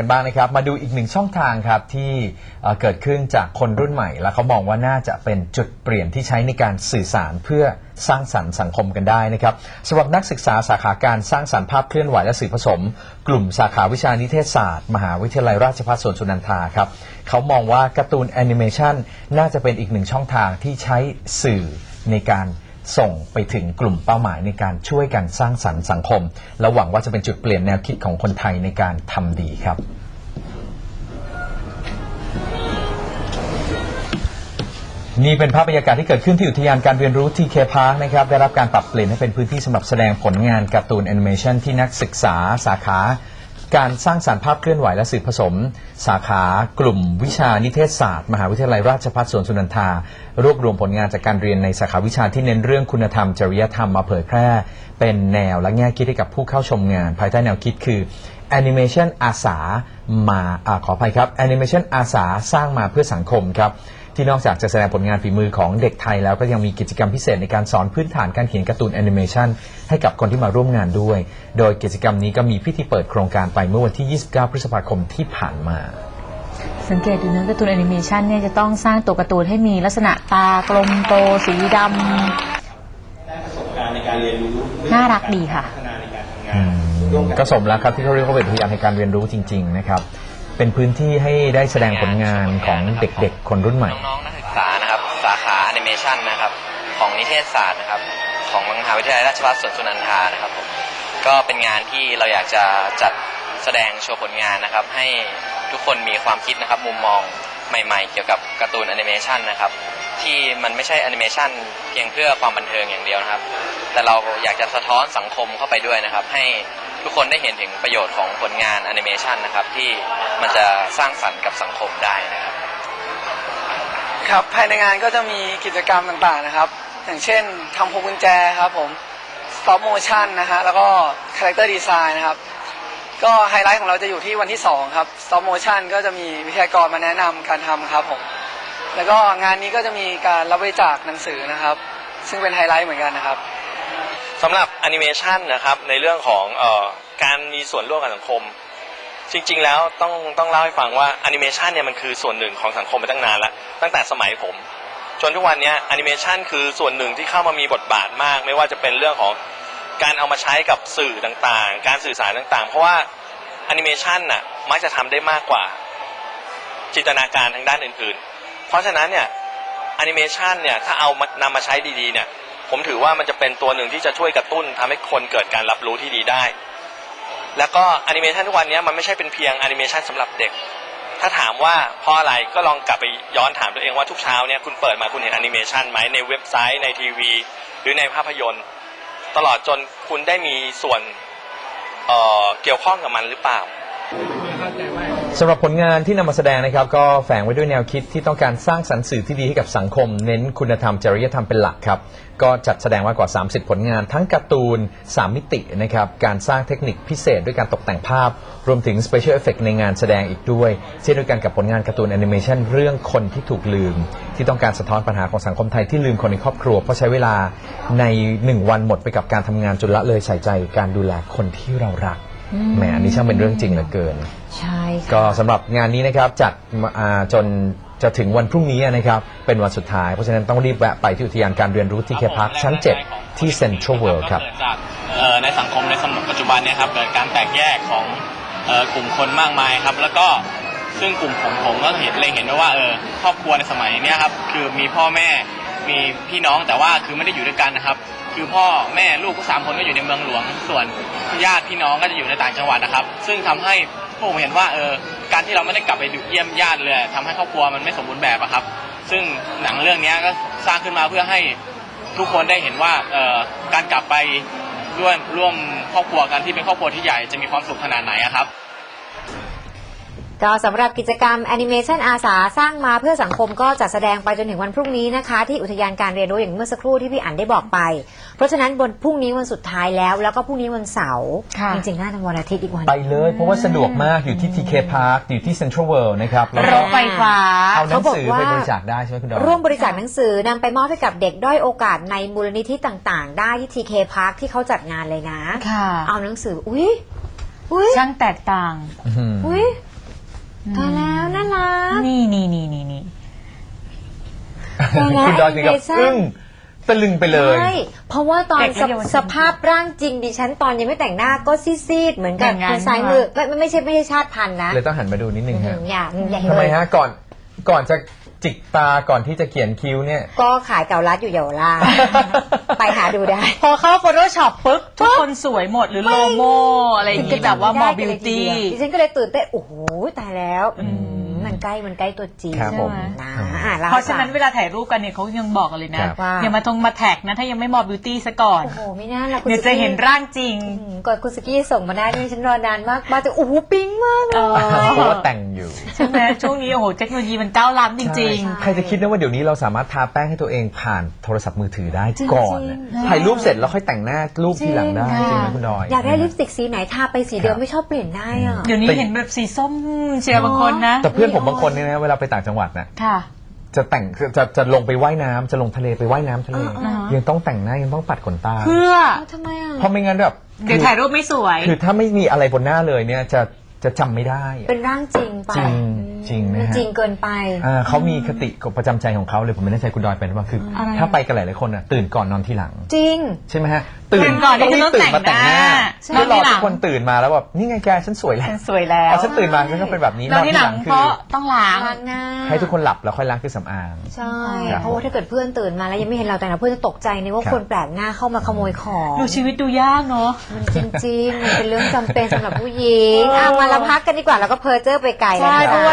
กันบ้างนะครับ มาดูอีกหนึ่งช่องทางครับที่เอ่อเกิดขึ้นจากคนรุ่นใหม่ และเขามองว่าน่าจะเป็นจุดเปลี่ยนที่ใช้ในการสื่อสารเพื่อสร้างสรรค์สังคมกันได้นะครับสำหรับนักศึกษาสาขาการสร้างสรรค์ภาพเคลื่อนไหวและสื่อผสม กลุ่มสาขาวิชานิเทศศาสตร์ มหาวิทยาลัยราชภัฏสวนสุนันทาครับเขามองว่าการ์ตูนแอนิเมชันน่าจะเป็นอีกหนึ่งช่องทางที่ใช้สื่อในการ ส่งไปถึงกลุ่มเป้าหมายในการช่วยกันสร้างสรรค์สังคม และหวังว่าจะเป็นจุดเปลี่ยนแนวคิดของคนไทยในการทำดีครับ นี่เป็นภาพบรรยากาศที่เกิดขึ้นที่อุทยานการเรียนรู้ TK Park นะครับได้รับการปรับเปลี่ยนให้เป็นพื้นที่สำหรับแสดงผลงานการ์ตูนแอนิเมชันที่นักศึกษาสาขา การสร้างสรรค์ภาพเคลื่อนไหวและสื่อผสม สาขากลุ่มวิชานิเทศศาสตร์ มหาวิทยาลัยราชภัฏสวนสุนันทา รวบรวมผลงานจากการเรียนในสาขาวิชาที่เน้นเรื่องคุณธรรม จริยธรรมมาเผยแพร่ เป็นแนวและแง่คิดให้กับผู้เข้าชมงาน ภายใต้แนวคิดคือแอนิเมชันอาสามาอาขออภัยครับแอนิเมชันอาสาสร้างมาเพื่อสังคมครับ ที่นอกจากจะแสดงผลงานฝีมือของเด็กไทยแล้วก็ยังมีกิจกรรมพิเศษในการสอนพื้นฐานการเขียนการ์ตูนแอนิเมชันให้กับคนที่มาร่วมงานด้วย โดยกิจกรรมนี้ก็มีพิธีเปิดโครงการไปเมื่อวันที่ 29 พฤษภาคมที่ผ่านมา สังเกตดูนะการ์ตูนแอนิเมชันเนี่ยจะต้องสร้างตัวการ์ตูนให้มีลักษณะตากลมโตสีดำได้ประสบการณ์ในการเรียนรู้น่ารักดีค่ะพัฒนาในการทำงาอืนมร่วมกันก็สมแล้วครับที่เขาเรียกว่าเป็นพยานในการเรียนรู้จริง ๆ นะครับ เป็นพื้นที่ให้ได้แสดงผลงานของเด็กๆ คนรุ่นใหม่ น้องๆนักศึกษานะครับสาขาแอนิเมชันนะครับของนิเทศศาสตร์นะครับของมหาวิทยาลัยราชภัฏสวนสุนันทานะครับผมก็เป็นงานที่เราอยากจะจัดแสดงโชว์ผลงานนะครับ ให้ทุกคนมีความคิดนะครับมุมมองใหม่ๆ เกี่ยวกับการ์ตูนแอนิเมชันนะครับที่มันไม่ใช่แอนิเมชันเพียงเพื่อความบันเทิงอย่างเดียวนะครับ แต่เราอยากจะสะท้อนสังคมเข้าไปด้วยนะครับ ให้ ทุกคนได้เห็นถึงประโยชน์ของผลงานแอนิเมชันนะครับ ที่มันจะสร้างสรรค์กับสังคมได้นะครับ ครับภายในงานก็จะมีกิจกรรมต่างๆนะครับ อย่างเช่นทำพวงกุญแจครับผม stop motion นะฮะแล้วก็ character design นะครับ ก็ไฮไลท์ของเราจะอยู่ที่วันที่ 2 ครับ stop motion ก็จะมีวิทยากรมาแนะนำการทำครับผมแล้วก็งานนี้ก็จะมีการรับบริจาคหนังสือนะครับ ซึ่งเป็นไฮไลท์เหมือนกันนะครับ สำหรับแอนิเมชันนะครับในเรื่องของเออการมีส่วนร่วมกับสังคม จริง ๆ แล้วต้องต้องเล่าให้ฟังว่าแอนิเมชันเนี่ยมันคือส่วนหนึ่งของสังคมมาตั้งนานแล้วตั้งแต่สมัยผม จนทุกวันนี้แอนิเมชันคือส่วนหนึ่งที่เข้ามามีบทบาทมาก ไม่ว่าจะเป็นเรื่องของการเอามาใช้กับสื่อต่างๆ การสื่อสารต่างๆ เพราะว่าแอนิเมชันน่ะมักจะทำได้มากกว่าจินตนาการทางด้านอื่นๆ เพราะฉะนั้นเนี่ยแอนิเมชันเนี่ยถ้าเอามานำมาใช้ดีๆเนี่ย ผมถือว่ามันจะเป็นตัวหนึ่งที่จะช่วยกระตุ้นทำให้คนเกิดการรับรู้ที่ดีได้ แล้วก็แอนิเมชันทุกวันนี้มันไม่ใช่เป็นเพียงแอนิเมชันสำหรับเด็ก ถ้าถามว่าเพราะอะไรก็ลองกลับไปย้อนถามตัวเองว่าทุกเช้าเนี่ยคุณเปิดมาคุณเห็นแอนิเมชันไหมในเว็บไซต์ในทีวี หรือในภาพยนตร์ ตลอดจนคุณได้มีส่วนเอ่อเกี่ยวข้องกับมันหรือเปล่า สำหรับผลงานที่นำมาแสดงนะครับ ก็แฝงไว้ด้วยแนวคิดที่ต้องการสร้างสรรค์สื่อที่ดีให้กับสังคม เน้นคุณธรรมจริยธรรมเป็นหลักครับ ก็จัดแสดงมากกว่า 30 ผลงานทั้งการ์ตูน 3 มิตินะครับ การสร้างเทคนิคพิเศษด้วยการตกแต่งภาพ รวมถึง Special Effect ในงานแสดงอีกด้วย เช่นเดียวกันกับผลงานการ์ตูนแอนิเมชันเรื่องคนที่ถูกลืม ที่ต้องการสะท้อนปัญหาของสังคมไทยที่ลืมคนในครอบครัวเพราะใช้เวลาในหนึ่งวันหมดไปกับการทำงานจนละเลยใส่ใจการดูแลคนที่เรารัก แหมอันนี้ช่างเป็นเรื่องจริงเหลือเกิน ใช่ค่ะก็สำหรับงานนี้นะครับจัดมาอ่าจนจะถึงวันพรุ่งนี้นะครับเป็นวันสุดท้าย เพราะฉะนั้นต้องรีบแวะไปที่อุทยานการเรียนรู้ที่เคพาร์คชั้น 7 ที่เซ็นทรัลเวิลด์ครับ ก็เกิดจากเอ่อในสังคมในสมัยปัจจุบันเนี่ยครับเกิดการแตกแยกของเอ่อกลุ่มคนมากมายครับ แล้วก็ซึ่งกลุ่มผมผมก็เห็นเล็งเห็นได้ว่าเออครอบครัวในสมัยเนี้ยครับคือมีพ่อแม่มีพี่น้องแต่ว่าคือไม่ได้อยู่ด้วยกันนะครับ คือพ่อแม่ลูกก็สามคนก็อยู่ในเมืองหลวง ส่วนญาติพี่น้องก็จะอยู่ในต่างจังหวัดนะครับ ซึ่งทำให้พวกผมเห็นว่าเออการที่เราไม่ได้กลับไปดูเยี่ยมญาติเลยทำให้ครอบครัวมันไม่สมบูรณ์แบบอะครับ ซึ่งหนังเรื่องนี้ก็สร้างขึ้นมาเพื่อให้ทุกคนได้เห็นว่าเอ่อการกลับไปร่วมร่วมครอบครัวกันที่เป็นครอบครัวที่ใหญ่จะมีความสุขขนาดไหนอะครับ ก็สำหรับกิจกรรมแอนิเมชันอาสาสร้างมาเพื่อสังคมก็จัดแสดงไปจนถึงวันพรุ่งนี้นะคะ ที่อุทยานการเรียนรู้อย่างเมื่อสักครู่ที่พี่อั๋นได้บอกไป เพราะฉะนั้นบนพรุ่งนี้วันสุดท้ายแล้ว แล้วก็พรุ่งนี้วันเสาร์ค่ะ จริงๆน่าจะวันอาทิตย์อีกวัน ไปเลยเพราะว่าสะดวกมากอยู่ที่ TK Park อยู่ที่ Central World นะครับแล้วรก็ถไฟฟ้า เอาหนังสือเขาบอกว่าไปบริจาคได้ใช่ไหมคุณดอน ร่วมบริจาคหนังสือนำไปมอบให้กับเด็กด้อยโอกาสในมูลนิธิต่างๆ ได้ที่ TK Park ที่เขาจัดงานเลยนะ ค่ะ เอาหนังสือ อุ้ยอุ้ยช่างแตกต่างอื้อหืออุ้ย ตายแล้วน่ารัก นี่นี่นี่นี่นี่ตายแล้วคุณดอยถึงกับ animation อึ้งตะลึงไปเลย ใช่เพราะว่าตอนเด็กสและเยาวชนสภาพร่างจริงดิฉันตอนยังไม่แต่งหน้าก็ซีดๆเหมือนกับอย่างนั้นคุณซ้ายมือไม่ไม่ไม่ใช่ไม่ใช่ชาติพันธุ์นะเลยต้องหันมาดูนิดนึงอืฮะมอย่าอย่าเห็นทำไมเลยฮะก่อนก่อนจะ จิกตาก่อนที่จะเขียนคิ้วเนี่ย ก็ขายเก่ารัดอยู่เยาวราช ไปหาดูได้ พอเข้า Photoshop ปุ๊บทุกคนสวยหมดหรือโลโมอะไรอย่างงี้แบบว่ามอบิวตี้ดิฉันก็เลยตื่นเต้นโอ้โหตายแล้ว อืมมันใกล้มันใกล้ตัวจริงครับผม นะอะล่เพราะฉะนั้นเวลาถ่ายรูปกันเนี่ยเขายังบอกกันเลยนะครับ ว่าอย่ามาทงมาแท็กนะ ถ้ายังไม่มอบิวตี้ซะก่อน โอ้โหไม่น่าละคุณเดี๋ยวจะเห็นร่างจริง อืมก่อนคุณสกี้ส่งมาได้นี่ฉันรอนานมากมาจะโอ้โหปิ๊งมากเลย เพราะว่าแต่งอยู่ใช่ไหมช่วงนี้โอ้โหเทคโนโลยีมันก้าวล้ำจริงใครจะคิดนะว่าเดี๋ยวนี้เราสามารถทาแป้งให้ตัวเองผ่านโทรศัพท์มือถือได้จริงๆก่อนน่ะถ่ายรูปเสร็จแล้วค่อยแต่งหน้ารูปทีหลังได้จริงจริงไหมคุณดอย อยากได้ลิปสติกสีไหนทาไปสีเดิมไม่ชอบเปลี่ยนได้อะๆ เดี๋ยวนี้เห็นแบบสีส้มเชียร์บางคนนะ แต่เพื่อนผมบางคนเนี่ยนะเวลาไปต่างจังหวัดน่ะค่ะ จะแต่งคือจะจะลงไปว่ายน้ำจะลงทะเลไปว่ายน้ำทะเลอ่าฮะยังต้องแต่งหน้ายังต้องปัดขนตา เพื่อ เอาทำไมอะ เพราะไม่งั้นแบบเดี๋ยวถ่ายรูปไม่สวย คือถ้าไม่มีอะไรบนหน้าเลยเนี่ยจะจะจำไม่ได้อะ เป็นร่างจริงไปจริงจริงนะฮะมันจริงเกินไป อ่าเขามีคติประจำใจของเขาเลยผมไม่แน่ใจคุณดอยเป็นหรือเปล่าคือออะไรถ้าไปกันหลายๆคนอะตื่นก่อนนอนทีหลัง จริง ใช่ไหมฮะตื่นก่อนต้องรีบต้องตื่นมาแต่งหน้าแต่งหน้าเพื่อรอใช่ทุกคนตื่นมาแล้วแบบนี่ไงแกฉันสวยแล้วฉันสวยแล้ว พอฉันตื่นมาก็เป็นแบบนี้นอนที่หลังคืเพราะต้องล้าง ล้างหน้าให้ทุกคนหลับแล้วค่อยล้างเครื่องสำอาง ใช่ ครับเพราะว่าถ้าเกิดเพื่อนตื่นมาแล้วยังไม่เห็นเราแต่งหน้าเพื่อนจะตกใจนึกว่าครับ คนแปลกหน้าเข้ามาขโมยของดูชีวิตดูยากเนาะ มันจริงๆมันเป็นเรื่องจำเป็นสำหรับผู้หญิงอะมาเราพักกันดีกว่าแล้วก็เพอเจอร์ไปไกลแล้ว ใช่นะเพราะว่า